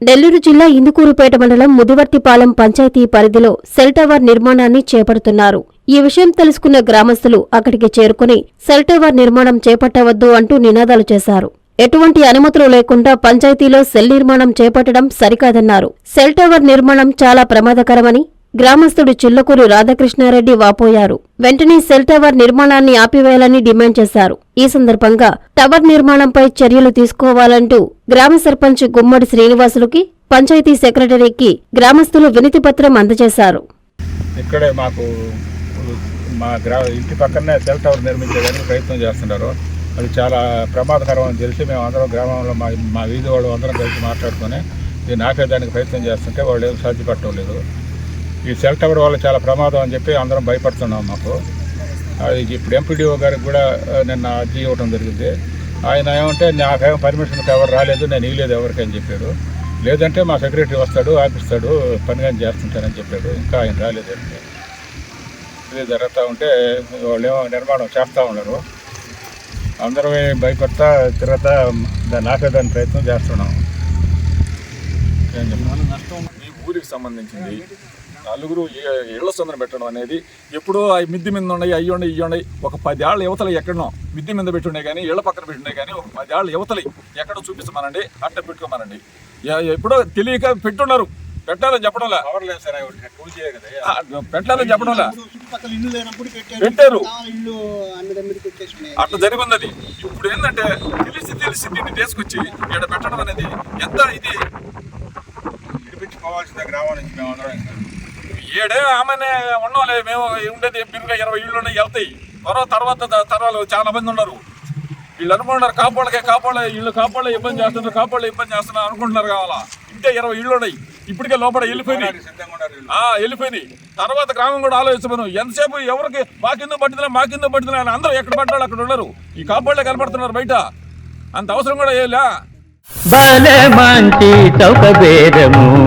నెల్లూరు జిల్లా ఇందుకూరుపేట మండలం ముదివర్తిపాలెం పంచాయతీ పరిధిలో సెల్ టవర్ నిర్మాణాన్ని చేపడుతున్నారు. ఈ విషయం తెలుసుకున్న గ్రామస్తులు అక్కడికి చేరుకుని సెల్ టవర్ నిర్మాణం చేపట్టవద్దు అంటూ నినాదాలు చేశారు. ఎటువంటి అనుమతులు లేకుండా పంచాయతీలో సెల్ నిర్మాణం చేపట్టడం సరికాదన్నారు. సెల్ టవర్ నిర్మాణం చాలా ప్రమాదకరమని గ్రామస్తుడు చిల్లకూరు రాధాకృష్ణారెడ్డి వాపోయారు. వెంటనే సెల్ టవర్ నిర్మాణాన్ని ఆపివేయాలని డిమాండ్ చేశారు. ఈ సందర్భంగా టవర్ నిర్మాణంపై చర్యలు తీసుకోవాలంటూ గ్రామ సర్పంచ్ గుమ్మడి శ్రీనివాసులకి పంచాయతీ సెక్రటరీకి గ్రామస్తులు వినతి పత్రం అందజేశారు. ఇక్కడే మాకు మా గ్రా ఇంటి పక్కనే సెల్ టవర్ నిర్మించేదానికి ప్రయత్నం చేస్తున్నారు. అది చాలా ప్రమాదకరం అని తెలిసి మేము అందరం గ్రామంలో మా మా వీధి వాళ్ళు అందరం కలిసి మాట్లాడుకొని నాకే దానికి ప్రయత్నం చేస్తుంటే వాళ్ళు ఏం సాధ్యపడటం లేదు. ఈ సెల్ టవర్ వల్ల చాలా ప్రమాదం అని చెప్పి అందరం భయపడుతున్నాం మాకు. అది ఇప్పుడు ఎంపీడీఓ గారికి కూడా నిన్న అర్జీ ఇవ్వడం జరిగింది. ఆయన ఏమంటే నాకేం పర్మిషన్ ఎవరు రాలేదు నేను ఇవ్వలేదు ఎవరికి అని చెప్పాడు లేదంటే మా సెక్రటరీ వస్తాడు ఆపిస్తాడు పని కానీ చేస్తుంటానని చెప్పాడు. ఇంకా ఆయన రాలేదు ఇది జరుగుతూ ఉంటే వాళ్ళు ఏమో నిర్మాణం చేస్తూ ఉన్నారు. అందరం భయపడతా తిరగతా దాన్ని ఆపేదాని ప్రయత్నం చేస్తున్నాం. ఈ ఊరికి సంబంధించింది నలుగురు ఏ- ఇళ్ళ సందన పెట్టడం అనేది ఎప్పుడో ఆ మిద్ది మీద ఉన్నాయి అయ్యి ఉన్నాయి ఇయ్యి ఉన్నాయి. ఒక పదేళ్ళ యువతలు ఎక్కడనో మిద్ది మీద పెట్టుండే కానీ ఇళ్ళ పక్కన పెట్టుండే కానీ ఒక పదేళ్ళ యువతలు ఎక్కడో చూపించమనండి అట్ట పెట్టుకోమనండి. ఎప్పుడో తెలియక పెట్టున్నారు. పెట్టాలని చెప్పడంలా పెట్టాలని చెప్పడంలా చుట్టుపక్కల ఇల్లు లేనప్పుడు పెట్టారు. అట్లా జరిగింది అది ఇప్పుడు ఏంటంటే తెలిసి తెలిసి దీన్ని తీసుకొచ్చి ఇక్కడ పెట్టడం అనేది ఎంత ఇది? విడిపించుకోవాల్సిన గ్రామం నుంచి మేము అందరం. ఏడే ఆమెనే ఉన్నోలే మేము ఉండేది బిరుగా ఇరవై ఇళ్ళు ఉన్నాయి వెళ్తాయి. తర్వాత తర్వాత త- తరాలు చాలా మంది ఉన్నారు. వీళ్ళు అనుకుంటున్నారు కాపాళ్ళకే కాపాడే ఇళ్ళు కాపాడే ఇబ్బంది చేస్తున్నారు కాపాడే ఇబ్బంది చేస్తున్నారు అనుకుంటున్నారు కావాలా? ఇంటే ఇరవై ఇళ్ళు ఉన్నాయి ఇప్పటికే లోపల వెళ్ళిపోయినాయి. సిద్ధంగా ఉన్నారు వీళ్ళు. ఆ వెళ్ళిపోయినాయి. తర్వాత గ్రామం కూడా ఆలోచించమను ఎంతసేపు ఎవరికి మాకిందు పట్టిందిలే మాకిందు పట్టిందిలే అని అందరూ ఎక్కడ పడ్డాడు అక్కడ ఉన్నారు. ఈ కాపాళ్ళే కనపడుతున్నారు బయట. అంత అవసరం కూడా చౌక బేరము